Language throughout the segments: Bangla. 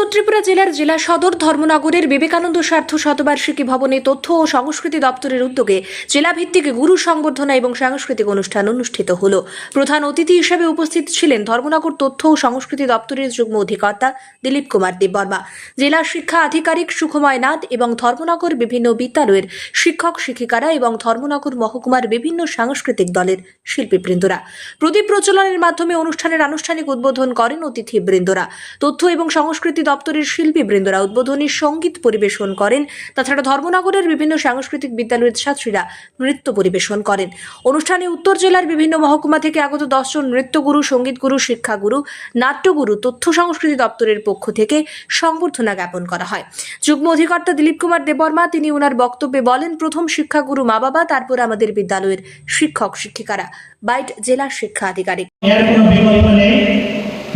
উত্তর ত্রিপুরা জেলার জেলা সদর ধর্মনগরের বিবেকানন্দ স্বার্থ শতবার্ষিকী ভবনে তথ্য ও সংস্কৃতি দপ্তরের উদ্যোগে জেলাভিত্তিক গুরু সংবর্ধনা এবং সাংস্কৃতিক অনুষ্ঠান অনুষ্ঠিত হল। প্রধান অতিথি হিসেবে উপস্থিত ছিলেন ধর্মনগর তথ্য ও সংস্কৃতি দপ্তরের যুগ্ম অধিকর্তা দিলীপ কুমার দেববর্মা। জেলা শিক্ষা আধিকারিক সুখময় নাথ এবং ধর্মনগর বিভিন্ন বিদ্যালয়ের শিক্ষক শিক্ষিকারা এবং ধর্মনগর মহকুমার বিভিন্ন সাংস্কৃতিক দলের শিল্পীবৃন্দরা। প্রদীপ প্রচলনের মাধ্যমে অনুষ্ঠানের আনুষ্ঠানিক উদ্বোধন করেন অতিথিবৃন্দরা। তথ্য এবং সংস্কৃতি দপ্তরের শিল্পীবৃন্দরা উদ্বোধনী সংগীত পরিবেশন করেন। তাছাড়া ধর্মনগরের বিভিন্ন সাংস্কৃতিক বিদ্যালয়ের ছাত্রীরা নৃত্য পরিবেশন করেন। অনুষ্ঠানে উত্তর জেলার বিভিন্ন মহকুমা থেকে আগত দশজন নৃত্যগুরু, সঙ্গীতগুরু, শিক্ষাগুরু, নাট্যগুরু, তথ্য সংস্কৃতি দপ্তরের পক্ষ থেকে সংবর্ধনা জ্ঞাপন করা হয়। যুগ্ম অধিকর্তা দিলীপ কুমার দেববর্মা, তিনি ওনার বক্তব্যে বলেন, প্রথম শিক্ষাগুরু মা বাবা, তারপর আমাদের বিদ্যালয়ের শিক্ষক, শিক্ষিকারা। বাইট, জেলা শিক্ষা আধিকারিক।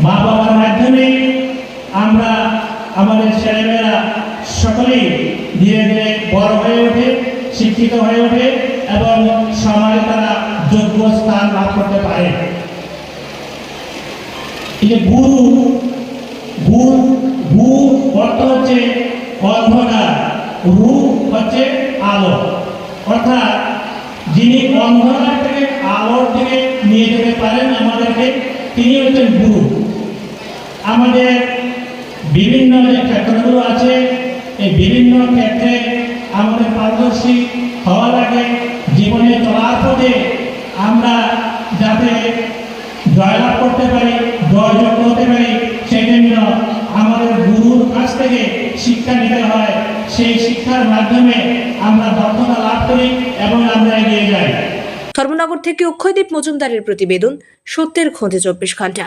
মা বাবার মাধ্যমে আমরা আমাদের ছেলেমেয়েরা সকলেই ধীরে ধীরে বড় হয়ে ওঠে, শিক্ষিত হয়ে ওঠে এবং সমাজে তারা যোগ্য স্থান লাভ করতে পারে। গুরু গুরু গু অর্থ হচ্ছে অন্ধকার রু হচ্ছে আলো। অর্থাৎ যিনি অন্ধকার থেকে আলোর দিকে নিয়ে যেতে পারেন আমাদেরকে, তিনি হচ্ছেন গুরু। আমাদের বিভিন্ন যে ক্ষেত্রগুলো আছে এই বিভিন্ন ক্ষেত্রে আমাদের পারদর্শী হওয়ার আগে জীবনে চলার পথে আমরা যাতে জয়লাভ করতে পারি জয়যুক্ত হতে পারি সেই জন্য আমাদের গুরুর কাছ থেকে শিক্ষা নিতে হয়। সেই শিক্ষার মাধ্যমে আমরা দক্ষতা লাভ করি এবং আমরা এগিয়ে যাই। ধর্মনগর থেকে অক্ষয়দীপ মজুমদারের প্রতিবেদন, সত্যের খোঁজে চব্বিশ ঘণ্টা।